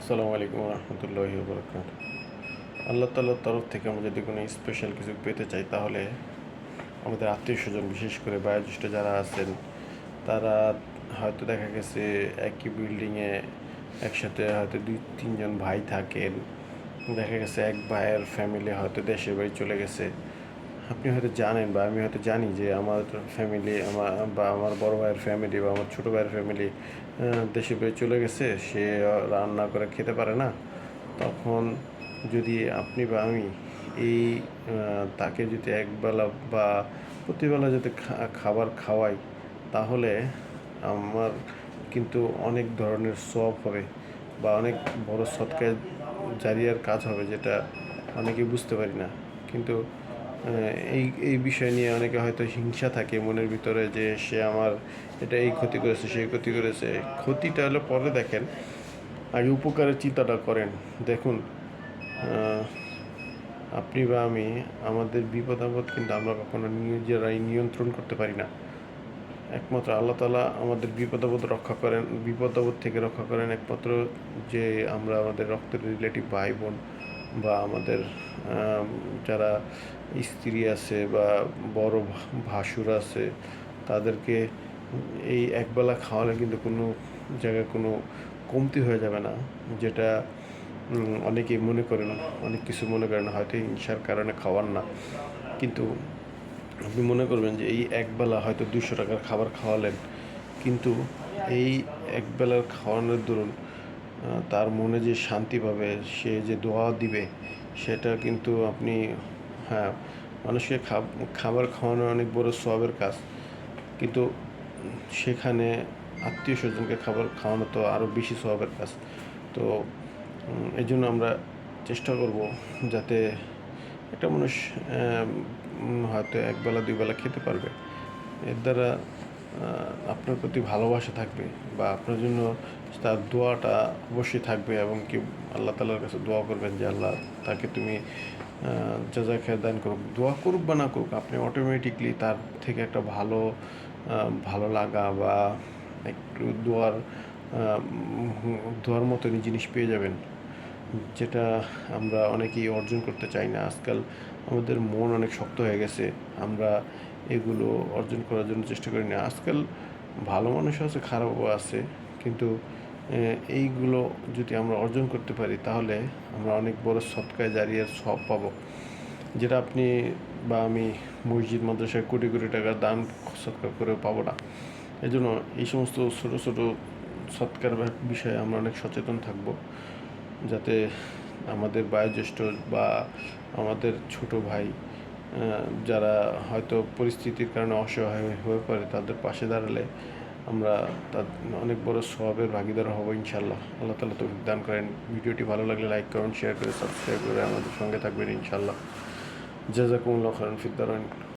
আসসালামু আলাইকুম রহমতুল্লাহি বরকাত আল্লাহ তাল্লার তরফ থেকে আমরা যদি কোনো স্পেশাল কিছু পেতে চাই, তাহলে আমাদের আত্মীয় স্বজন বিশেষ করে বয়োজ্যেষ্ঠ যারা আছেন, তারা হয়তো দেখা গেছে একই বিল্ডিংয়ে একসাথে হয়তো দুই, তিনজন ভাই থাকেন। দেখা গেছে এক ভাইয়ের ফ্যামিলি হয়তো দেশের বাড়ি চলে গেছে। আপনি হয়তো জানেন বা আমি হয়তো জানি যে আমার ফ্যামিলি আমার, বা আমার বড় ভাইয়ের ফ্যামিলি বা আমার ছোটো ভাইয়ের ফ্যামিলি দেশে বাড়ি চলে গেছে, সে রান্না করে খেতে পারে না। তখন যদি আপনি বা আমি এই তাকে যদি একবেলা বা প্রতিবেলা যদি খাবার খাওয়াই, তাহলে আমার কিন্তু অনেক ধরনের সব হবে বা অনেক বড় সৎকার জারিয়ার কাজ হবে, যেটা অনেকে বুঝতে পারি না। কিন্তু এই এই বিষয় নিয়ে অনেকে হয়তো হিংসা থাকে মনের ভিতরে যে সে আমার এটা এই ক্ষতি করেছে, সেই ক্ষতি করেছে। ক্ষতিটা হলো পরে দেখেন। আগে উপকারের চিন্তাটা করেন। দেখুন আপনি বা আমি, আমাদের বিপদ আপদ কিন্তু আমরা কখনো নিজেরাই নিয়ন্ত্রণ করতে পারি না। একমাত্র আল্লাহ তালা আমাদের বিপদ আপদ রক্ষা করেন, বিপদ আপদ থেকে রক্ষা করেন। একমাত্র যে আমরা আমাদের রক্তের রিলেটিভ ভাই বোন। বা আমাদের যারা স্ত্রী আছে বা বড় ভাসুর আছে, তাদেরকে এই একবেলা খাওয়ালে কিন্তু কোনো জায়গায় কোনো কমতি হয়ে যাবে না, যেটা অনেকেই মনে করেন, অনেক কিছু মনে করেন, হয়তো হিংসার কারণে খাওয়ান না। কিন্তু আপনি মনে করবেন যে এই একবেলা হয়তো দুশো টাকার খাবার খাওয়ালেন, কিন্তু এই একবেলার খাওয়ানোর দরুন তার মনে যে শান্তি পাবে, সে যে দোয়া দিবে, সেটা কিন্তু আপনি হ্যাঁ মানুষকে খাবার খাওয়ানো অনেক বড় সবের কাজ। কিন্তু সেখানে আত্মীয় স্বজনকে খাবার খাওয়ানো তো আরও বেশি সবের কাজ। তো এই জন্য আমরা চেষ্টা করব যাতে একটা মানুষ হয়তো একবেলা দুই বেলা খেতে পারবে। এর দ্বারা আপনার প্রতি ভালোবাসা থাকবে বা আপনার জন্য তার দোয়াটা অবশ্যই থাকবে এবং কি আল্লাহ তালার কাছে দোয়া করবেন যে আল্লাহ তাকে তুমি যা খেয়ে দান করুক, দোয়া করুক বা না করুক, আপনি অটোমেটিকলি তার থেকে একটা ভালো ভালো লাগা বা একটু দোয়ার দোয়ার মতনই জিনিস পেয়ে যাবেন, যেটা আমরা অনেকেই অর্জন করতে চাই না। আজকাল আমাদের মন অনেক শক্ত হয়ে গেছে, আমরা এগুলো অর্জন করার জন্য চেষ্টা করি না। আজকাল ভালো মানুষও আছে, খারাপও আছে কিন্তু এইগুলো যদি আমরা অর্জন করতে পারি, তাহলে আমরা অনেক বড় সৎকায় জারিয়ার সব পাব। যেটা আপনি বা আমি মসজিদ, মাদ্রাসায় কোটি কোটি টাকার দান, সৎকার করে পাবো না। এই জন্য এই সমস্ত ছোটো ছোটো সৎকার বিষয়ে আমরা অনেক সচেতন থাকব, যাতে আমাদের বয়োজ্যেষ্ঠ বা আমাদের ছোট ভাই যারা হয়তো পরিস্থিতির কারণে অসহায় হয়ে পড়ে, তাদের পাশে দাঁড়ালে আমরা তার অনেক বড় সবের ভাগিদার হব ইনশাল্লাহ আল্লাহ তালা তো দান করেন। ভিডিওটি ভালো লাগলে লাইক করুন শেয়ার করে সাবস্ক্রাইব করে আমাদের সঙ্গে থাকবেন ইনশাল্লাহ জাজাকুমুল্লাহ খারান ফিদ্দারান